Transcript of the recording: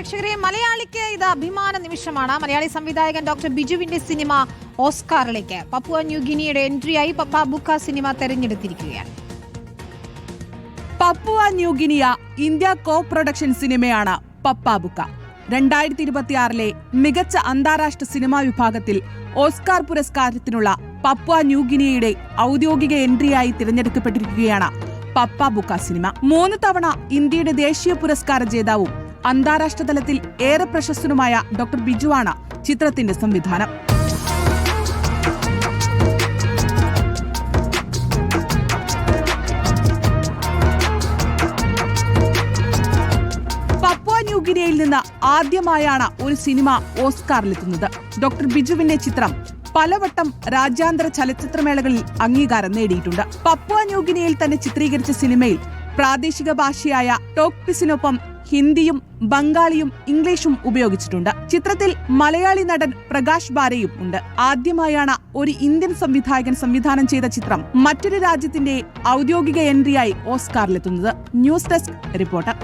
പ്രേക്ഷകരെ മലയാളിക്ക് ഇത് അഭിമാന നിമിഷമാണ്. മലയാളി സംവിധായകൻ ഡോക്ടർ ബിജുവിന്റെ സിനിമ ഓസ്കാറിലേക്ക്. പപ്പുവ ന്യൂഗിനിയുടെ എൻട്രിയായി പപ്പ ബുക്ക സിനിമ തെരഞ്ഞെടുത്തിരിക്കുകയാണ്. Papua New Guinea India co production സിനിമയാണ് പപ്പ ബുക്ക. രണ്ടായിരത്തി ഇരുപത്തിയാറിലെ മികച്ച അന്താരാഷ്ട്ര സിനിമാ വിഭാഗത്തിൽ ഓസ്കാർ പുരസ്കാരത്തിനുള്ള പപ്പുവ ന്യൂഗിനിയയുടെ ഔദ്യോഗിക എൻട്രിയായി തിരഞ്ഞെടുക്കപ്പെട്ടിരിക്കുകയാണ് പപ്പ ബുക്ക സിനിമ. മൂന്ന് തവണ ഇന്ത്യയുടെ ദേശീയ പുരസ്കാര ജേതാവും അന്താരാഷ്ട്ര തലത്തിൽ ഏറെ പ്രശസ്തനുമായ ഡോക്ടർ ബിജുവാണ് ചിത്രത്തിന്റെ സംവിധാനം. ന്യൂഗിനിയയിൽ നിന്ന് ആദ്യമായാണ് ഒരു സിനിമ ഓസ്കാറിലെത്തുന്നത്. ഡോക്ടർ ബിജുവിന്റെ ചിത്രം പലവട്ടം രാജ്യാന്തര ചലച്ചിത്രമേളകളിൽ അംഗീകാരം നേടിയിട്ടുണ്ട്. പപ്പുവ ന്യൂഗിനിയയിൽ തന്നെ ചിത്രീകരിച്ച സിനിമയിൽ പ്രാദേശിക ഭാഷയായ ടോക്പിസിനൊപ്പം ഹിന്ദിയും ബംഗാളിയും ഇംഗ്ലീഷും ഉപയോഗിച്ചിട്ടുണ്ട്. ചിത്രത്തിൽ മലയാളി നടൻ പ്രകാശ് ബാരയും ഉണ്ട്. ആദ്യമായാണ് ഒരു ഇന്ത്യൻ സംവിധായകൻ സംവിധാനം ചെയ്ത ചിത്രം മറ്റൊരു രാജ്യത്തിന്റെ ഔദ്യോഗിക എൻട്രിയായി ഓസ്കാറിലെത്തുന്നത്. News desk reporter.